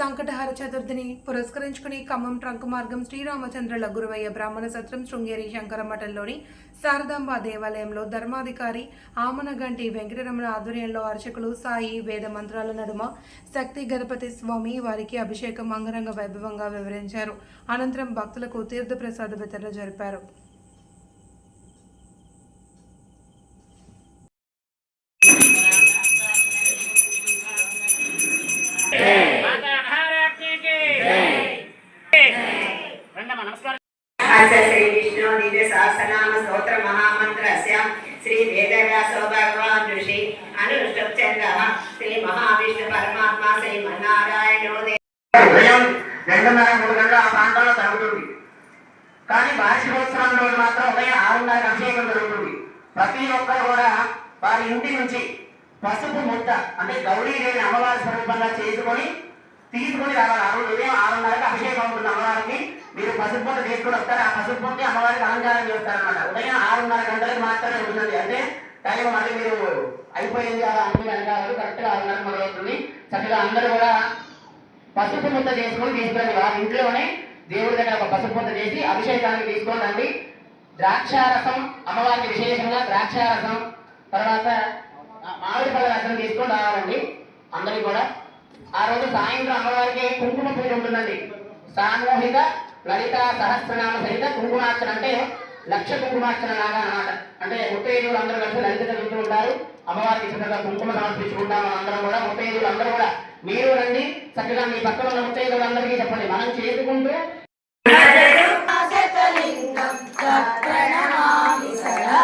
సంకటహార చతుర్థిని పురస్కరించుకుని ఖమ్మం ట్రంక్ మార్గం శ్రీరామచంద్రుల గురువయ్య బ్రాహ్మణ సత్రం శృంగేరి శంకర మఠంలోని శారదాంబ దేవాలయంలో ధర్మాధికారి ఆమనగంటి వెంకటరమణ ఆధ్వర్యంలో అర్చకులు సాయి వేద మంత్రాల నడుమ శక్తి గణపతి స్వామి వారికి అభిషేకం అంగరంగ వైభవంగా వివరించారు. అనంతరం భక్తులకు తీర్థప్రసాద వితరణ జరిపారు. ఉదయం రెండున్నర మూడు గంటల ఆ ప్రాంతంలో జరుగుతుంది. కానీ వార్షికోత్సవం రోజు మాత్రం ఉదయం ఆరున్నర అభిషేకం జరుగుతుంది. ప్రతి ఒక్కరు కూడా వారి ఇంటి నుంచి పసుపు ముద్ద అంటే గౌరీదేవిని అమ్మవారి స్వరూపంగా చేసుకొని తీసుకొని రావాలి. ఆ రోజు ఉదయం ఆరున్నరకు అభిషేకం ఉంటుంది అమ్మవారికి. మీరు పసుపు ముద్ద తీసుకుని వస్తారు. ఆ పసుపు ముద్ద అమ్మవారికి అలంకారం చేస్తారనమాట ఉదయం ఆరున్నర గంటలకు మాత్రమే ఉంటుంది. అంటే టైం మళ్ళీ మీరు అయిపోయింది అలా అన్ని వెనకాల కరెక్ట్గా ఆరున్నరకు మొదలవుతుంది చక్కగా అందరూ కూడా పసుపు ముద్ద చేసుకొని తీసుకురండి వారి ఇంట్లోనే దేవుడి దగ్గర ఒక పసుపు ముద్ద చేసి అభిషేకానికి తీసుకొని రండి ద్రాక్షారసం అమ్మవారికి విశేషంగా ద్రాక్షారసం తర్వాత మామిడి పళ్ళ రసం తీసుకొని రావాలండి. అందరికీ కూడా. ఆ రోజు సాయంత్రం అమ్మవారికి కుంకుమ పూజ ఉంటుందండి. సామూహిక లలిత సహస్రనామ సహిత కుంకుమార్చన అంటే లక్ష కుంకుమార్చన లాగా అన్నమాట. అంటే ముత్తైదువులు అందరూ కలిసి లలిత చదువుతూ ఉంటారు. అమ్మవారికి చక్కగా కుంకుమ సమర్పించుకుంటాం అందరం కూడా ముత్తైదువులు అందరూ కూడా. మీరు రండి చక్కగా మీ పక్కన ఉన్న ముత్తైదువులు అందరికీ చెప్పండి. మనం చేసుకుంటూ శతలింగం సదా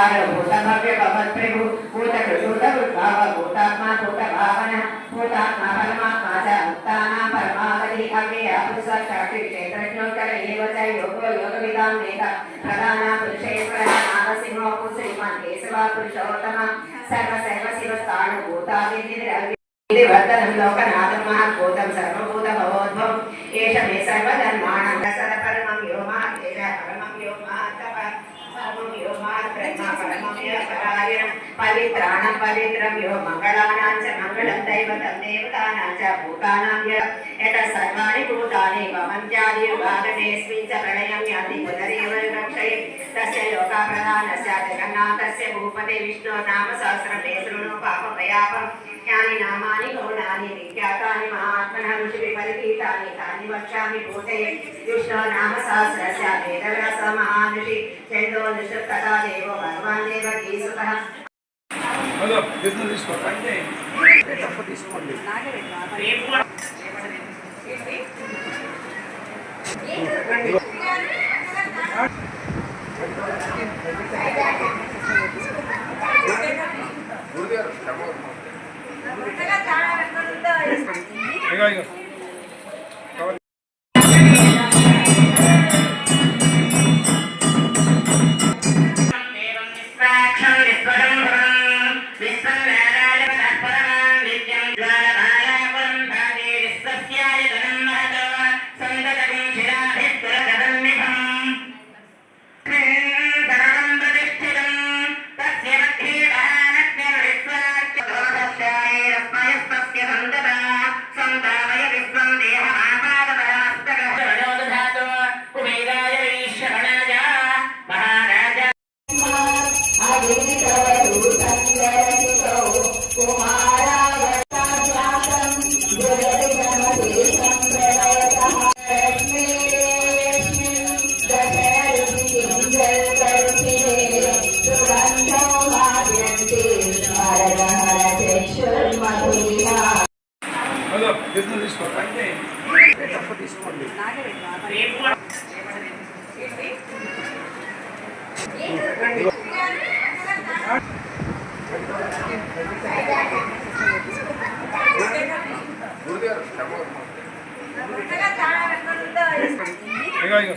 सागर भूतभव्य भवत्प्रभु भूतकृतोतभूतात्मा भूतभावनः भूतात्मा परमात्मा च मुक्तानां परमावधि अव्ययापुरुषक्षेत्रज्ञोत्तर एव च योगो योगविदां नेता प्रधाना पुरुषेश्वरः नामसिंहो श्रीमान् केशवा पुरुषोत्तम सर्वसैव शिवस्ताणुभूतादिर् वर्धनं लोकनाथं महाभूतं सर्वभूतभवोद्भवम् एष मे सर्वधर्माणां सदपरमं यो मा एष परमं यो मा तप सर्वं यो मा परायणं पवित्राणां पवित्रं यो मङ्गलानां च मङ्गलं दैव तन्देवतानां च भूतानां यतः सर्वाणि भूतानि भवन्त्यादिर्भागतेऽस्मिन् च प्रलयं याति पुनरेव रक्षयेत् చ మంగళం దైవతం దేవతానాం చ భూతానాం య యత సర్వాణి భూతాని భవంత్యాది యుగాగమేస్మిన్ చ ప్రళయం యాతి పునరేవ రక్షయే తస్య లోకా ప్రధానస్య జగన్నాథస్య భూపతే విష్ణు నామ సహస్రం మే శృణు పాపభయాపం యాని నామాని ఇగో ఇగో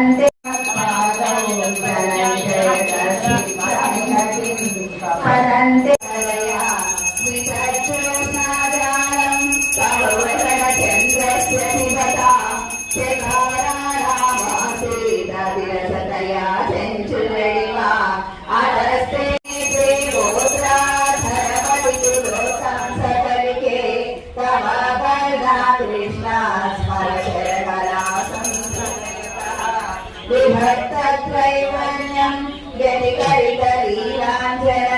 adelante. त्रैवण्यम् यदि करितलीलाञ्जन